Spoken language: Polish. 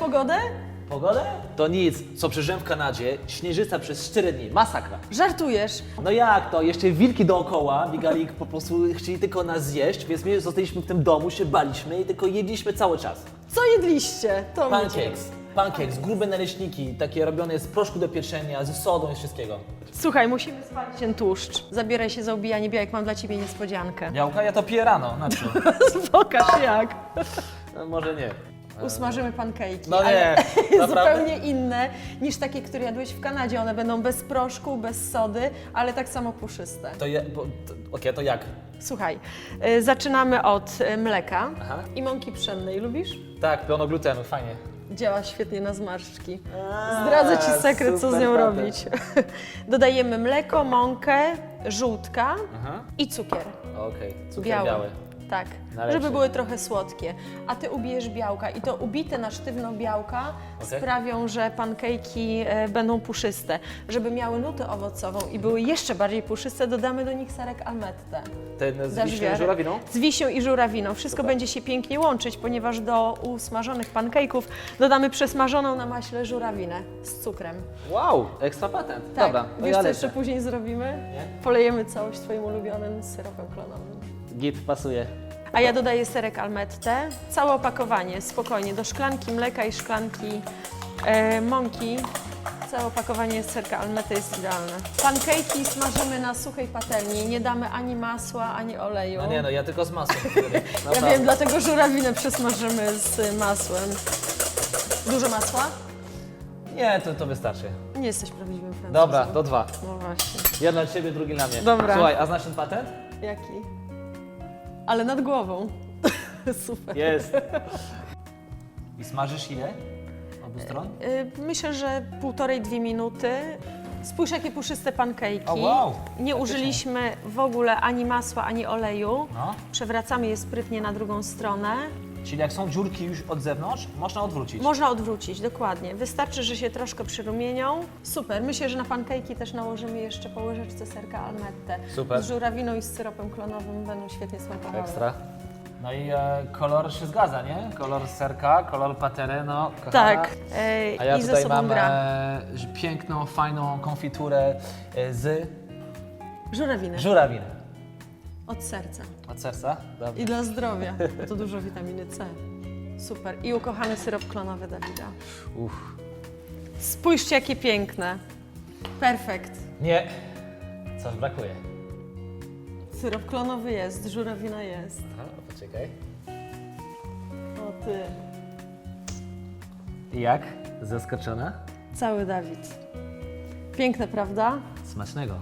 pogodę? Pogodę? To nic, co przeżyłem w Kanadzie, śnieżyca przez 4 dni, masakra. Żartujesz. No jak to? Jeszcze wilki dookoła biegali po prostu, chcieli tylko nas zjeść, więc my zostaliśmy w tym domu, się baliśmy i tylko jedliśmy cały czas. Co jedliście? To mnie. Pancakes, pancakes, grube naleśniki, takie robione z proszku do pieczenia, ze sodą i wszystkiego. Słuchaj, musimy spalić ten tłuszcz. Zabieraj się za ubijanie białek, mam dla ciebie niespodziankę. Białka? Ja to piję rano, na co? Pokaż jak. No, może nie. Usmażymy pankejki. No nie, zupełnie inne niż takie, które jadłeś w Kanadzie. One będą bez proszku, bez sody, ale tak samo puszyste. To ja, bo, to, okej, to jak? Słuchaj, y, zaczynamy od y, mleka Aha. i mąki pszennej. Lubisz? Tak, pełno glutenu, fajnie. Działa świetnie na zmarszczki. Zdradzę Ci sekret, co z super nią patent. robić. Dodajemy mleko, mąkę, żółtka Aha. i cukier. Okej, cukier Biały. biały. Tak, żeby były trochę słodkie. A ty ubijesz białka i to ubite na sztywno białka Okej. sprawią, że pankejki e, będą puszyste. Żeby miały nutę owocową i były jeszcze bardziej puszyste, dodamy do nich serek almette. Ten z Dasz wiśnią wiarę? żurawiną? Z wiśnią i żurawiną. Wszystko Super. będzie się pięknie łączyć, ponieważ do usmażonych pankejków dodamy przesmażoną na maśle żurawinę z cukrem. Wow, ekstra patent. Tak, Dobra, to wiesz ja co lecę. jeszcze później zrobimy? Nie? Polejemy całość Twoim ulubionym syropem klonowym. Git pasuje. A ja dodaję serek almette. Całe opakowanie, spokojnie, do szklanki mleka i szklanki e, mąki. Całe opakowanie serka almette jest idealne. Pankejki smażymy na suchej patelni. Nie damy ani masła, ani oleju. No nie no, ja tylko z masłem. ja wiem, dlatego żurawinę przesmażymy z masłem. Dużo masła? Nie, to, to wystarczy. Nie jesteś prawdziwym Francuzem. Dobra, to dwa. No właśnie. Jeden dla Ciebie, drugi dla mnie. Dobra. Słuchaj, a znasz ten patent? Jaki? Ale nad głową. Super. Jest. I smażysz ile? Obu stron? Y, Myślę, że półtorej, dwie minuty. Spójrz, jakie puszyste pankejki. O, wow. Nie użyliśmy w ogóle ani masła, ani oleju. No. Przewracamy je sprytnie na drugą stronę. Czyli jak są dziurki już od zewnątrz, można odwrócić. Można odwrócić, dokładnie. Wystarczy, że się troszkę przyrumienią. Super. Myślę, że na pankejki też nałożymy jeszcze po łyżeczce serka almette. Super. Z żurawiną i z syropem klonowym będą świetnie smakowały. Ekstra. No i e, kolor się zgadza, nie? Kolor serka, kolor patery, no kochana. Tak. E, A ja I ze tutaj sobą mam gra. e, piękną, fajną konfiturę e, z Żurawiny. żurawiny. Od serca. Od serca? Dobrze. I dla zdrowia, bo to dużo witaminy C. Super. I ukochany syrop klonowy Dawida. Uff. Spójrzcie, jakie piękne. Perfekt. Nie, coś brakuje. Syrop klonowy jest, żurawina jest. Aha, poczekaj. O ty. I jak? Zaskoczona? Cały Dawid. Piękne, prawda? Smacznego.